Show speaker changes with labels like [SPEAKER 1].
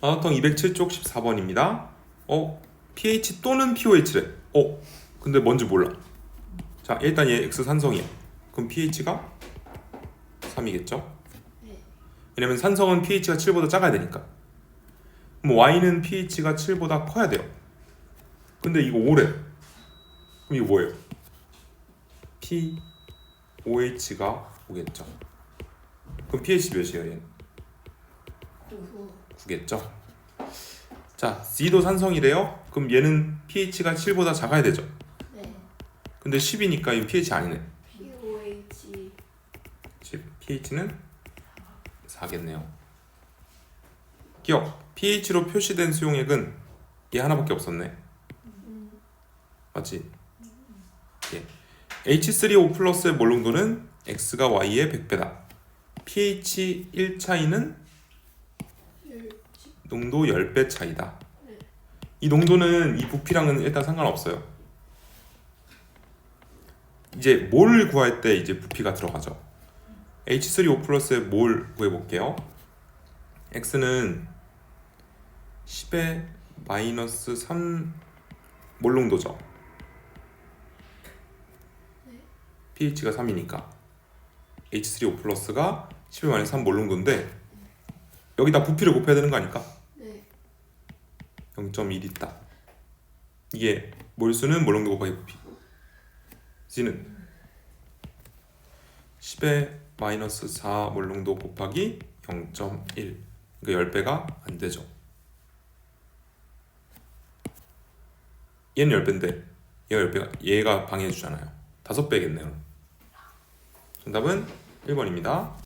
[SPEAKER 1] 아우통 207쪽 14번입니다. 어, pH 또는 pOH래. 어, 근데 뭔지 몰라. 자, 일단 얘 X 산성이야. 그럼 pH가 3이겠죠?
[SPEAKER 2] 네.
[SPEAKER 1] 왜냐면 산성은 pH가 7보다 작아야 되니까. 그럼 Y는 pH가 7보다 커야 돼요. 근데 이거 5래. 그럼 이거 뭐예요? p OH가 5겠죠. 그럼 pH 몇이에요, 얘는?
[SPEAKER 2] 구구.
[SPEAKER 1] 9겠죠. 자, C도 산성이래요. 그럼 얘는 pH가 7보다 작아야 되죠.
[SPEAKER 2] 네.
[SPEAKER 1] 근데 10이니까 이 pH 아니네.
[SPEAKER 2] POH.
[SPEAKER 1] 즉 pH는 4겠네요. 기억. pH로 표시된 수용액은 얘 하나밖에 없었네. 맞지? 예. H3O 플러스의 몰롱도는 X가 Y의 100배다. pH 1 차이는 농도 10배 차이다. 이 농도는 이 부피랑은 일단 상관없어요. 이제 몰 구할 때 이제 부피가 들어가죠. H3O 플러스의 몰 구해볼게요. X는 10의 마이너스 3 몰농도죠. pH가 3이니까 H3O 플러스가 10의 마이너스 3 몰농도인데 여기다 부피를 곱해야 되는 거 아닐까?
[SPEAKER 2] 네.
[SPEAKER 1] 0.1 있다. 이게 몰수는 몰농도 곱하기 부피. C는 10의 마이너스 4 몰농도 곱하기 0.1. 그러니까 10배가 안 되죠. 얘는 10배인데 얘가 10배가 얘가 방해해 주잖아요. 5배겠네요. 정답은 1번입니다.